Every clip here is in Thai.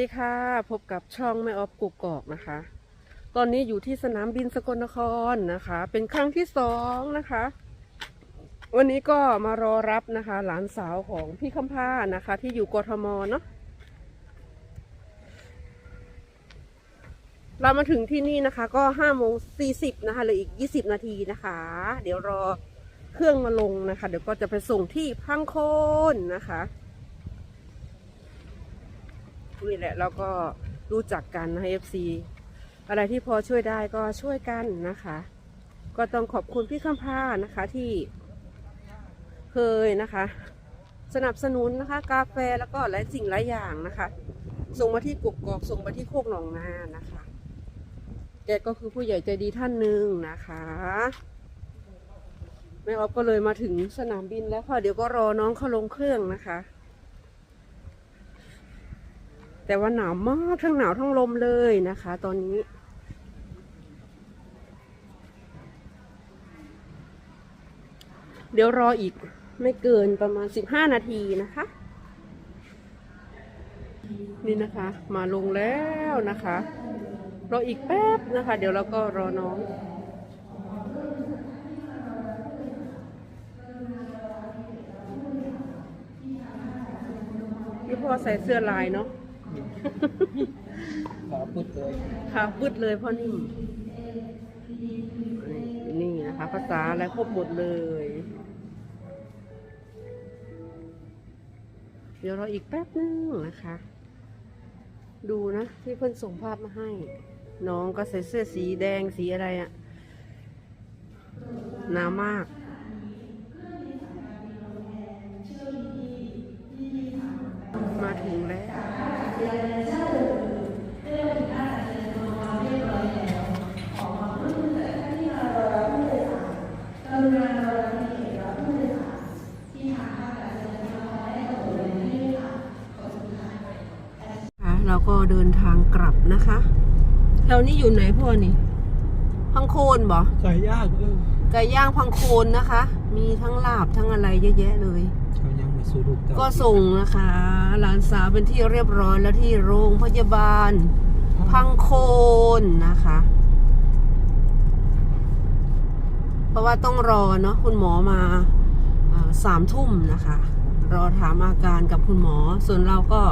ดีค่ะพบกับช่องแม่ออฟกุกกอกนะคะ ตอนนี้อยู่ที่สนามบินสกลนครนะคะ เป็นครั้งที่สองนะคะ วันนี้ก็มารอรับนะคะ หลานสาวของพี่คำพ้านะคะ ที่อยู่กทมเนาะเรามาถึงที่นี่นะคะ ก็ห้าโมงสี่สิบนะคะเหลืออีกยี่สิบนาทีนะคะ เดี๋ยวรอเครื่องมาลงนะคะ เดี๋ยวก็จะไปส่งที่พังโคนนะคะ นี่แหละเราก็รู้จักกันนะ FC อะไรที่พอช่วยได้ก็ช่วยกันนะคะ ก็ต้องขอบคุณพี่คำพานะคะที่เคยนะคะ สนับสนุนนะคะ กาแฟแล้วก็หลายสิ่งหลายอย่างนะคะ ส่งมาที่กุกกอกส่งมาที่โคกหนองนานะคะแกก็คือผู้ใหญ่ใจดีท่านหนึ่งนะคะแม่ออฟก็เลยมาถึงสนามบินแล้วค่ะเดี๋ยวก็รอน้องเขาลงเครื่องนะคะ แต่ว่าหนาวมากทั้งหนาวทั้งลมเลยนะคะ ตอนนี้ เดี๋ยวรออีกไม่เกินประมาณ 15 นาทีนะคะ นี่นะคะ มาลงแล้วนะคะ รออีกแป๊บนะคะ เดี๋ยวเราก็รอน้องพี่พ่อใส่เสื้อลายเนาะ ขอพุดเลยค่ะพืดเลยพ่อนิ่มนี่นะคะภาษาอะไรครบหมดเลย เดี๋ยวเราอีกแป๊บนึงนะคะ ดูนะที่เพื่อนส่งภาพมาให้ น้องก็ใส่เสื้อสีแดงสีอะไรอะหนาวมาก มาถึงแล้ว ค่ะเราก็เดินทางกลับนะคะแถวนี้อยู่ไหนพ่อนี่ พังโคนบ่ไก่ย่างเออไก่ย่างพังโคนนะคะ มีทั้งลาบทั้งอะไรเยอะแยะเลยเขายังมาสู่ลูกเต้าก็ส่งนะคะหลานสาวเป็นที่เรียบร้อยแล้วที่โรงพยาบาล พังโคนนะคะ เพราะว่าต้องรอเนาะคุณหมอมาอ่าสามทุ่มนะคะ รอถามอาการกับคุณหมอ ส่วนเราก็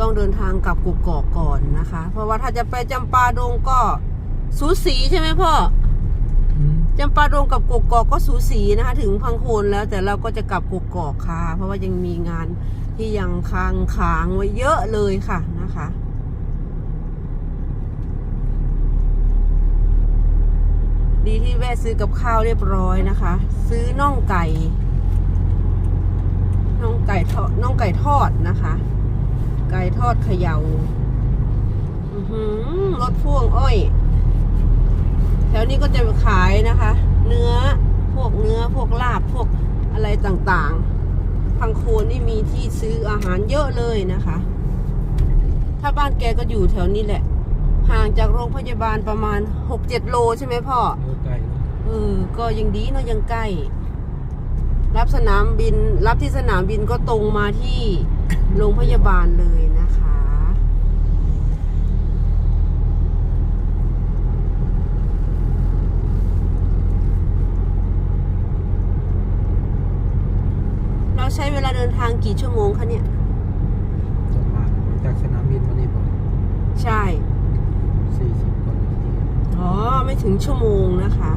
ต้องเดินทางกลับกุกกอกก่อนนะคะ เพราะว่าถ้าจะไปจำปาดงก็สูสีใช่ไหมพ่อจำปาดงกับกกกอกก็สูสีนะคะ ถึงพังโคนแล้วแต่เราก็จะกลับกกอกค่ะ เพราะว่ายังมีงานที่ยังค้างค้างไว้เยอะเลยค่ะนะคะดีที่แวะซื้อกับข้าวเรียบร้อยนะคะ ซื้อน่องไก่ น่องไก่ทอดน่องไก่ทอดนะคะ ไก่ทอดเขยา่าอื้อหือรถพ่วงอ้อย แถวนี้ก็จะขายนะคะ เนื้อพวกเนื้อพวกลาบพวกอะไรต่างๆ พังโคนนี่มีที่ซื้ออาหารเยอะเลยนะคะ ถ้าบ้านแกก็อยู่แถวนี้แหละ ห่างจากโรงพยาบาลประมาณ6-7โลใช่ไหมพ่อเออไก่นะเออก็ยังดีเนาะยังใกล้ รับสนามบิน รับที่สนามบินก็ตรงมาที่ โรงพยาบาลเลยนะคะ เราใช้เวลาเดินทางกี่ชั่วโมงคะเนี่ย จะมาจากสนามบินมานี่บอกใช่ สี่สิบกว่านาทีอ๋อ ไม่ถึงชั่วโมงนะคะ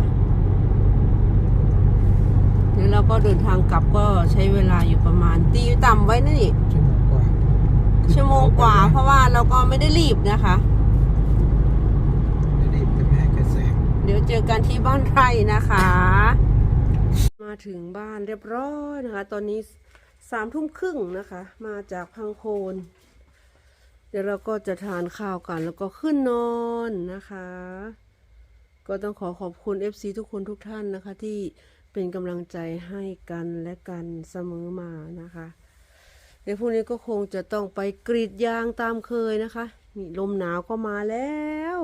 เดี๋ยวเราก็เดินทางกลับก็ใช้เวลาอยู่ประมาณตีต่ำไว้นะนี่ชั่วโมงกว่า ชั่วโมงกว่า เพราะว่าเราก็ไม่ได้รีบนะคะ ไม่รีบจะไม่ให้แกแซงเดี๋ยวเจอกันที่บ้านไร่นะคะ มาถึงบ้านเรียบร้อยนะคะ ตอนนี้สามทุ่มครึ่งนะคะ มาจากพังโคน เดี๋ยวเราก็จะทานข้าวกันแล้วก็ขึ้นนอนนะคะ ก็ต้องขอขอบคุณ FC ทุกคนทุกท่านนะคะ ที่เป็นกำลังใจให้กันและกันเสมอมานะคะ ในพวกนี้ก็คงจะต้องไปกรีดยางตามเคยนะคะ นี่ลมหนาวก็มาแล้ว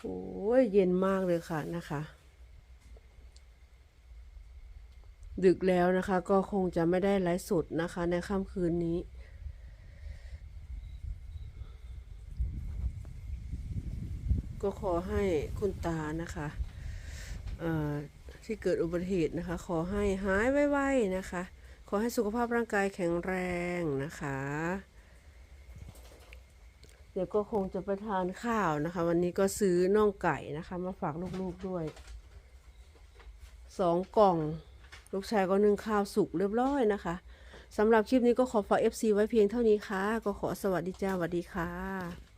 โอ้ยเย็นมากเลยค่ะนะคะ ดึกแล้วนะคะก็คงจะไม่ได้ไลฟ์สดนะคะ ในค่ำคืนนี้ก็ขอให้คุณตานะคะที่เกิดอุบัติเหตุนะคะ ขอให้หายไวๆนะคะ อให้สุขภาพร่างกายแข็งแรงนะคะ เดี๋ยวก็คงจะไปทานข้าวนะคะ วันนี้ก็ซื้อน่องไก่นะคะ มาฝากลูกๆด้วยสองกล่อง ลูกชายก็นึ่งข้าวสุกเรียบร้อยนะคะสำหรับคลิปนี้ก็ขอฝาก FC ไว้เพียงเท่านี้ค่ะ ก็ขอสวัสดีจ้าสวัสดีค่ะ